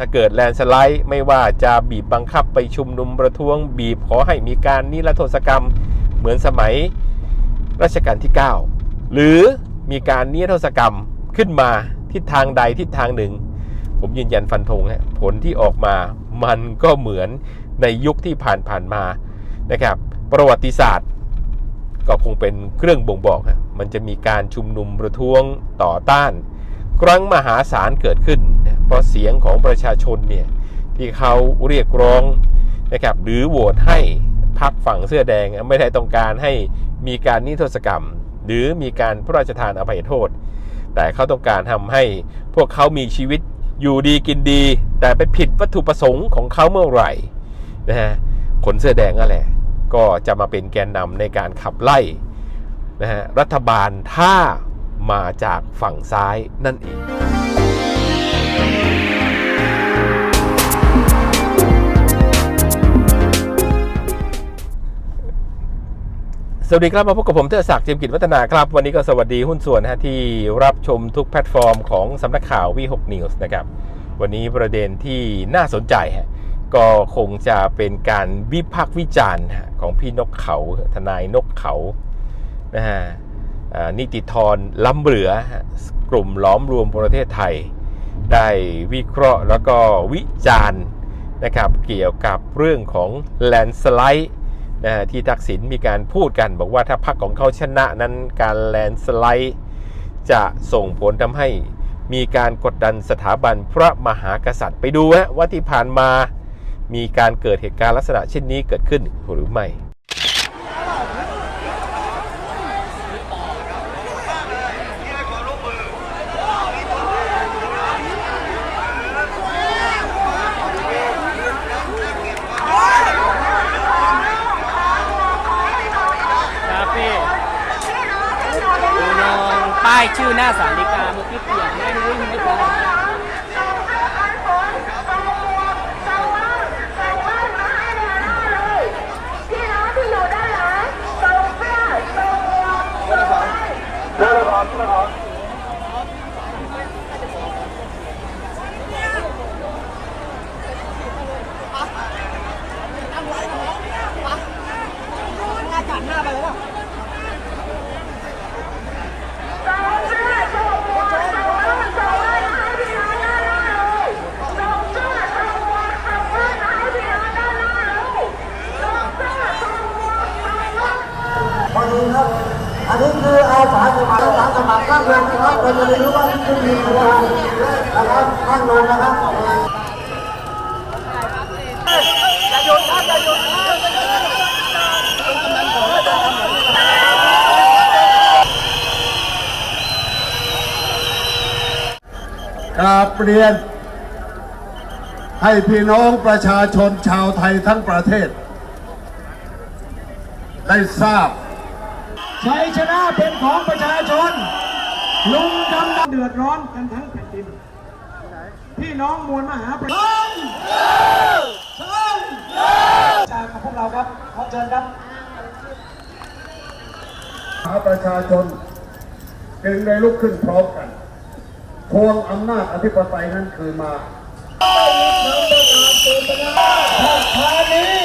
ถ้าเกิดแลนสไลด์ไม่ว่าจะบีบบังคับไปชุมนุมประท้วง บีบขอให้มีการนิรโทษกรรมเหมือนสมัยรัชกาลที่ 9 หรือมีการนิรโทษกรรมขึ้นมาทิศทางใดทิศทางหนึ่ง ผมยืนยันฟันธงฮะผลที่ออกมามันก็เหมือนในยุคที่ผ่านผ่านๆมานะครับ ประวัติศาสตร์ ก็คงเป็นเครื่องบ่งบอกฮะมันจะมีการชุมนุมประท้วงต่อต้าน ครั้งมหาศาลเกิดขึ้น เพราะเสียงของประชาชนเนี่ยที่เขาเรียกร้องนะครับหรือโหวตให้พักฝั่งเสื้อแดงไม่ได้ต้องการให้มีการนิทษกรรม หรือมีการพระราชทานอภัยโทษ แต่เขาต้องการทำให้พวกเขามีชีวิตอยู่ดีกินดี แต่ไปผิดวัตถุประสงค์ของเขาเมื่อไหร่นะฮะคนเสื้อแดงนั่นแหละก็จะมาเป็นแกนนำในการขับไล่นะฮะรัฐบาลถ้ามาจากฝั่งซ้ายนั่นเอง สวัสดีครับมาพบกับผมเทอศักดิ์เจมกิจวัฒนาครับ วันนี้ก็สวัสดีหุ้นส่วนนะฮะที่รับชมทุกแพลตฟอร์มของสำนักข่าววี6 News นะครับ วันนี้ประเด็นที่น่าสนใจฮะก็คงจะเป็นการวิพากษ์วิจารณ์ของพี่นกเขาทนายนกเขานะฮะอ่านิติธรล้ำเหลือกลุ่มล้อมรวมประเทศไทย ได้วิเคราะห์แล้วก็วิจารณ์นะครับเกี่ยวกับเรื่องของแลนสไลด์นะฮะที่ทักษิณมีการพูดกัน บอกว่าถ้าพรรคของเขาชนะนั้นการแลนสไลด์จะส่งผลทำให้มีการกดดันสถาบันพระมหากษัตริย์ไปดูฮะว่าที่ผ่านมามีการเกิดเหตุการณ์ลักษณะเช่นนี้เกิดขึ้นหรือไม่ ครับพี่ดูน้องป้าย ชื่อหน้าสาริกาเมื่อกี้เปลี่ยนไม่รู้ไม่พอ พี่น้องที่อยู่ด้านหลังส่งเสื้อส่งหมวกส่งไม้ ส่งเสื้อส่งหมวกส่งเงินส่งเงินให้พี่น้องด้านล่างเลยส่งเสื้อส่งหมวกส่งเงินให้พี่น้องด้านล่างเลยส่งเสื้อส่งหมวกส่งเงิน พอดีครับ อันนี้คือเอาฝาสมัครฝาสมัครข้างลงนะครับ เราจะได้รู้ว่านี่คือมีอะไรนะครับข้างลงนะครับกราบเรียน ให้พี่น้องประชาชนชาวไทยทั้งประเทศ ได้ทราบชัยชนะเป็นของประชาชน ลุงกำลังเดือดร้อนกันทั้งแผ่นดินพี่น้องมวลมหาประชาชนจากกับพวกเราครับขอเชิญครับมหาประชาชนจึงได้ลุกขึ้นพร้อมกันทวงอำนาจอธิปไตยนั้นคืนมาทานี้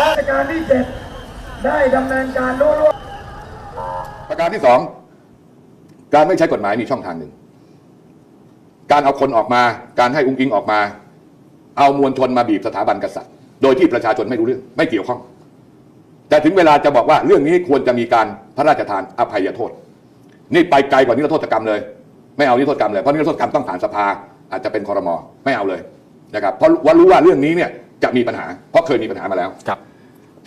ราชการที่เจ็ดได้ดำเนินการรู้ร่วมประการที่สอง การไม่ใช้กฎหมายมีช่องทางหนึ่ง การเอาคนออกมา การให้อุ้งอิงออกมา เอามวลชนมาบีบสถาบันกษัตริย์ โดยที่ประชาชนไม่รู้เรื่อง ไม่เกี่ยวข้อง แต่ถึงเวลาจะบอกว่าเรื่องนี้ควรจะมีการพระราชทานอภัยโทษ นี่ไปไกลกว่านิรโทษกรรมเลย ไม่เอานิรโทษกรรมเลย เพราะนิรโทษกรรมต้องผ่านสภา อาจจะเป็นคอรมอไม่เอาเลยนะครับ เพราะว่ารู้ว่าเรื่องนี้เนี่ยจะมีปัญหา เพราะเคยมีปัญหามาแล้วครับ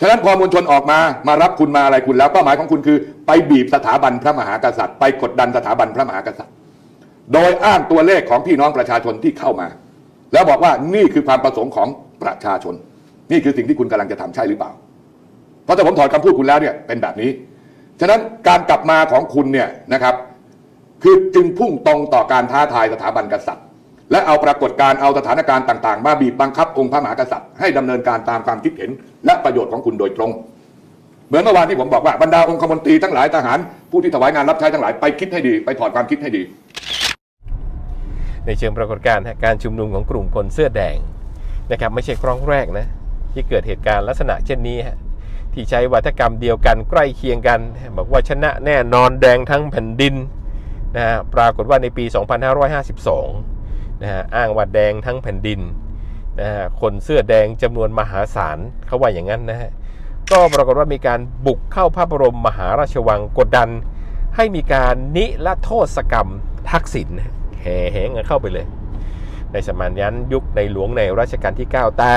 ฉะนั้นพอมวลชนออกมามารับคุณมาอะไรคุณแล้วเป้าหมายของคุณคือ ไปบีบสถาบันพระมหากษัตริย์ ไปกดดันสถาบันพระมหากษัตริย์ โดยอ้างตัวเลขของพี่น้องประชาชนที่เข้ามา แล้วบอกว่านี่คือความประสงค์ของประชาชน นี่คือสิ่งที่คุณกำลังจะทำใช่หรือเปล่า เพราะถ้าผมถอดคำพูดคุณแล้วเนี่ยเป็นแบบนี้ ฉะนั้นการกลับมาของคุณเนี่ยนะครับ คือจึงพุ่งตรงต่อการท้าทายสถาบันกษัตริย์ และเอาปรากฏการณ์เอาสถานการณ์ต่างๆ มาบีบบังคับองค์พระมหากษัตริย์ให้ดำเนินการตามความคิดเห็น และประโยชน์ของคุณโดยตรง เหมือนเมื่อวานที่ผมบอกว่าบรรดาองคมนตรีทั้งหลายทหารผู้ที่ถวายงานรับใช้ทั้งหลายไปคิดให้ดี ไปถอดความคิดให้ดี ในเชิงปรากฏการณ์การชุมนุมของกลุ่มคนเสื้อแดงนะครับไม่ใช่ครั้งแรกนะที่เกิดเหตุการณ์ลักษณะเช่นนี้ฮะที่ใช้วัฒกรรมเดียวกันใกล้เคียงกัน บอกว่าชนะแน่นอนแดงทั้งแผ่นดินนะฮะปรากฏว่าในปี 2552 นะฮะอ้างว่าแดงทั้งแผ่นดินนะฮะคนเสื้อแดงจำนวนมหาศาลเขาว่าอย่างนั้นนะฮะก็ปรากฏว่ามีการบุกเข้าพระบรมมหาราชวังกดดัน ให้มีการนิรโทษกรรมทักษิณแห่แหงกันเข้าไปเลย ในสมัยนั้นยุคในหลวงในรัชกาลที่ 9 แต่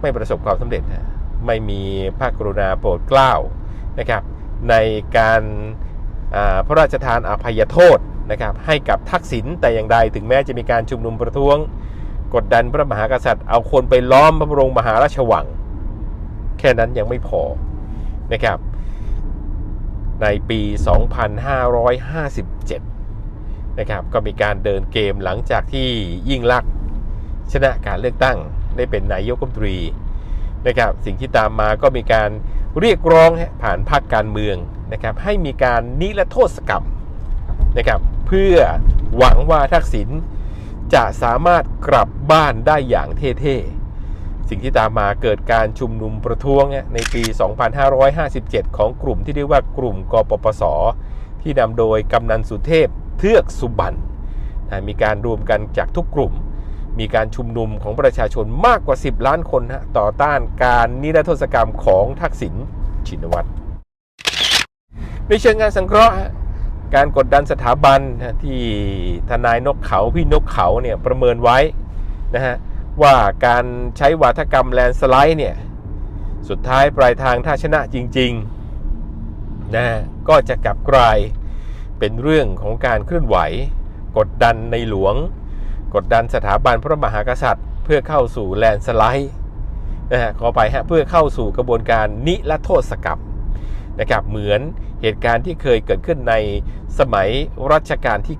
ไม่ประสบความสำเร็จนะไม่มีพระกรุณาโปรดเกล้านะครับในการาพระราชทานอภัยโทษ นะครับให้กับทักษิณแต่อย่างใดถึงแม้จะมีการชุมนุมประท้วง กดดันพระมหากษัตริย์เอาคนไปล้อมพระบรมมหาราชวัง แค่นั้นยังไม่พอนะครับในปี 2557 นะครับก็มีการเดินเกมหลังจากที่ยิ่งลักษณ์ชนะการเลือกตั้งได้เป็นนายกรัฐมนตรีนะครับสิ่งที่ตามมาก็มีการเรียกร้องผ่านพรรคการเมืองนะครับให้มีการนิรโทษกรรมนะครับ เพื่อหวังว่าทักษิณจะสามารถกลับบ้านได้อย่างเท่ๆ สิ่งที่ตามมาเกิดการชุมนุมประท้วงในปี 2557 ของกลุ่มที่เรียกว่ากลุ่มกปปส ที่นำโดยกำนันสุเทพเทือกสุบรรณมีการรวมกันจากทุกกลุ่ม มีการชุมนุมของประชาชนมากกว่า 10 ล้านคนต่อต้านการนิรโทษกรรมของทักษิณชินวัตรในเชิงงานสังเคราะห์ การกดดันสถาบันที่ทนายนกเขาพี่นกเขาเนี่ยประเมินไว้นะฮะว่าการใช้วาทกรรมแลนสไลด์เนี่ยสุดท้ายปลายทางถ้าชนะจริงๆนะก็จะกลับกลายเป็นเรื่องของการเคลื่อนไหว กดดันในหลวง กดดันสถาบันพระมหากษัตริย์ เพื่อเข้าสู่แลนสไลด์นะฮะขอไปฮะเพื่อเข้าสู่กระบวนการนิรโทษกรรมนะครับเหมือน เหตุการณ์ที่เคยเกิดขึ้นในสมัยรัชกาลที่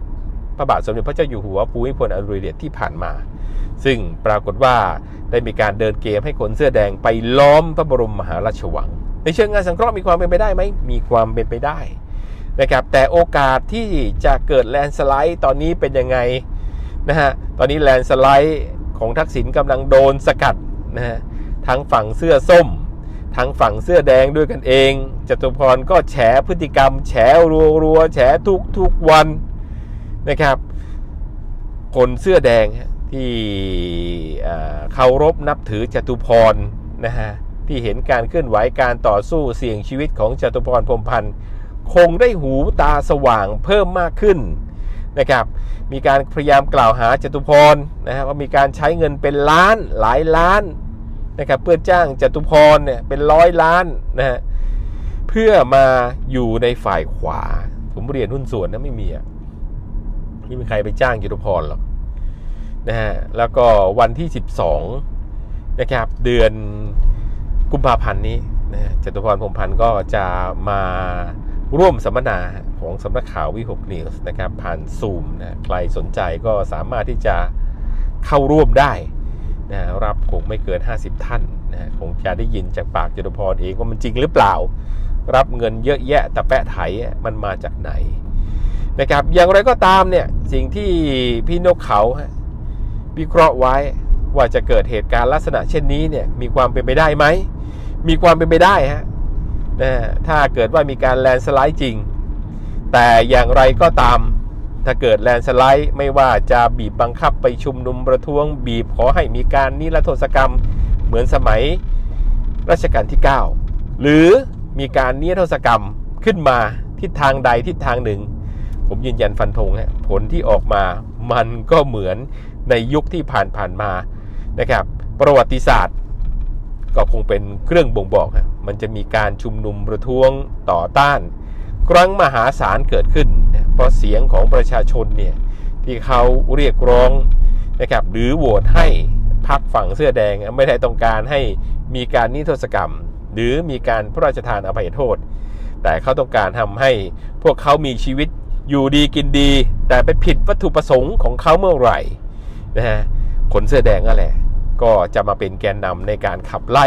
9 พระบาทสมเด็จพระเจ้าอยู่หัวภูมิพลอดุลยเดชที่ผ่านมา ซึ่งปรากฏว่าได้มีการเดินเกมให้คนเสื้อแดงไปล้อมพระบรมมหาราชวัง ในเชิงงานสังเคราะห์มีความเป็นไปได้ไหมมีความเป็นไปได้นะครับแต่โอกาสที่จะเกิดแลนสไลด์ตอนนี้เป็นยังไงนะฮะตอนนี้แลนสไลด์ของทักษิณกำลังโดนสกัดนะฮะทั้งฝั่งเสื้อส้ม ทั้งฝั่งเสื้อแดงด้วยกันเองจตุพรก็แฉพฤติกรรม แฉรัวๆแฉทุกทุกวันนะครับ คนเสื้อแดงที่เคารพนับถือจตุพรนะฮะที่เห็นการเคลื่อนไหวการต่อสู้เสี่ยงชีวิตของจตุพรพรมพันธ์คงได้หูตาสว่างเพิ่มมากขึ้นนะครับ มีการพยายามกล่าวหาจตุพรนะฮะว่ามีการใช้เงินเป็นล้านหลายล้าน นะครับเพื่อจ้างจตุพรเนี่ยเป็นร้อยล้านนะฮะเพื่อมาอยู่ในฝ่ายขวา ผมเรียนหุ้นส่วนนะไม่มีอะไม่มีใครไปจ้างจตุพรหรอกนะฮะแล้วก็วันที่ 12นะครับเดือนกุมภาพันธ์นี้นะฮะจตุพรพรมพันธ์ก็จะมาร่วมสัมมนาของสำนักข่าววิหกนิวส์นะครับผ่านซูมนะใครสนใจก็สามารถที่จะเข้าร่วมได้ นะรับคงไม่เกิน 50 ท่านนะคงจะได้ยินจากปากจตุพรเองว่ามันจริงหรือเปล่า รับเงินเยอะแยะแต่แปะไถมันมาจากไหนนะครับอย่างไรก็ตามเนี่ยสิ่งที่พี่นกเขาวิเคราะห์ไว้ว่าจะเกิดเหตุการณ์ลักษณะเช่นนี้เนี่ยมีความเป็นไปได้ไหม มีความเป็นไปได้ฮะนะถ้าเกิดว่ามีการแลนสไลด์จริง แต่อย่างไรก็ตาม ถ้าเกิดแลนสไลด์ไม่ว่าจะบีบบังคับไปชุมนุมประท้วง บีบขอให้มีการนิรโทษกรรม เหมือนสมัยรัชกาลที่ 9 หรือมีการนิรโทษกรรมขึ้นมาทิศทางใดทิศทางหนึ่ง ผมยืนยันฟันธงฮะผลที่ออกมามันก็เหมือนในยุคที่ผ่านผ่านๆมานะครับ ประวัติศาสตร์ ก็คงเป็นเครื่องบ่งบอกฮะมันจะมีการชุมนุมประท้วงต่อต้าน ครั้งมหาศาลเกิดขึ้น เพราะเสียงของประชาชนเนี่ยที่เขาเรียกร้องนะครับหรือโหวตให้พักฝั่งเสื้อแดงไม่ได้ต้องการให้มีการนิทษกรรม หรือมีการพระราชทานอภัยโทษ แต่เขาต้องการทำให้พวกเขามีชีวิตอยู่ดีกินดี แต่ไปผิดวัตถุประสงค์ของเขาเมื่อไหร่นะฮะคนเสื้อแดงนั่นแหละก็จะมาเป็นแกนนำในการขับไล่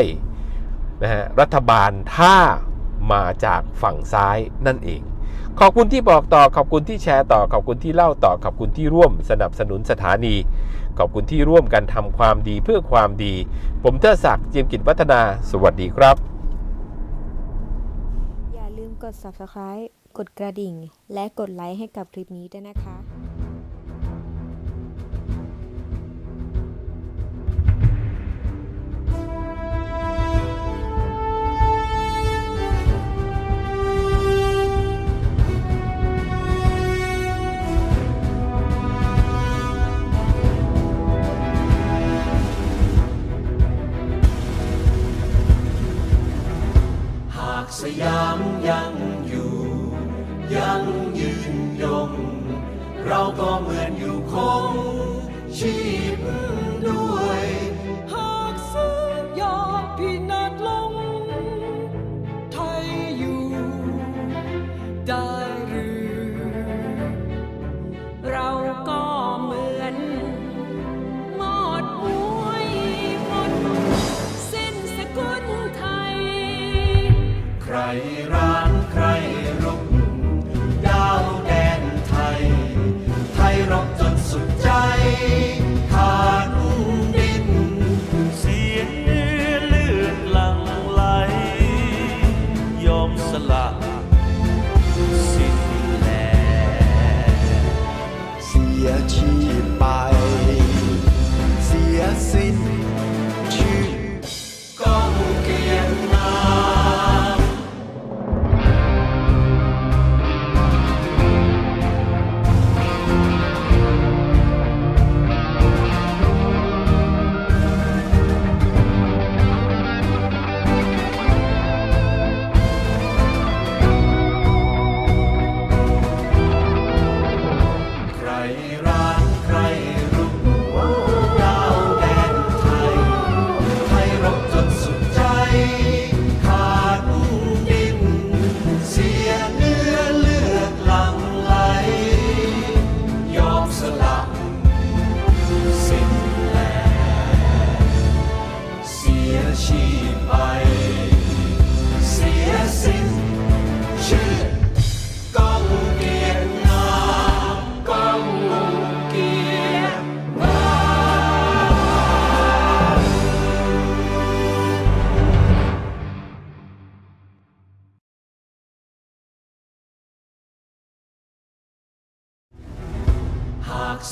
นะฮะรัฐบาลถ้า มาจากฝั่งซ้ายนั่นเอง ขอบคุณที่บอกต่อขอบคุณที่แชร์ต่อขอบคุณที่เล่าต่อขอบคุณที่ร่วมสนับสนุนสถานี ขอบคุณที่ร่วมกันทำความดีเพื่อความดี ผมเทอศักดิ์เจียมกิจวัฒนา สวัสดีครับ อย่าลืมกด subscribe กดกระดิ่ง และกดไลค์ให้กับคลิปนี้ด้วยนะคะ เราก็เหมือน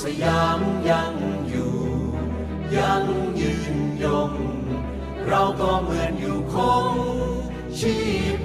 สยามยังอยู่ ยังยืนยง เราก็เหมือนอยู่คงชีพ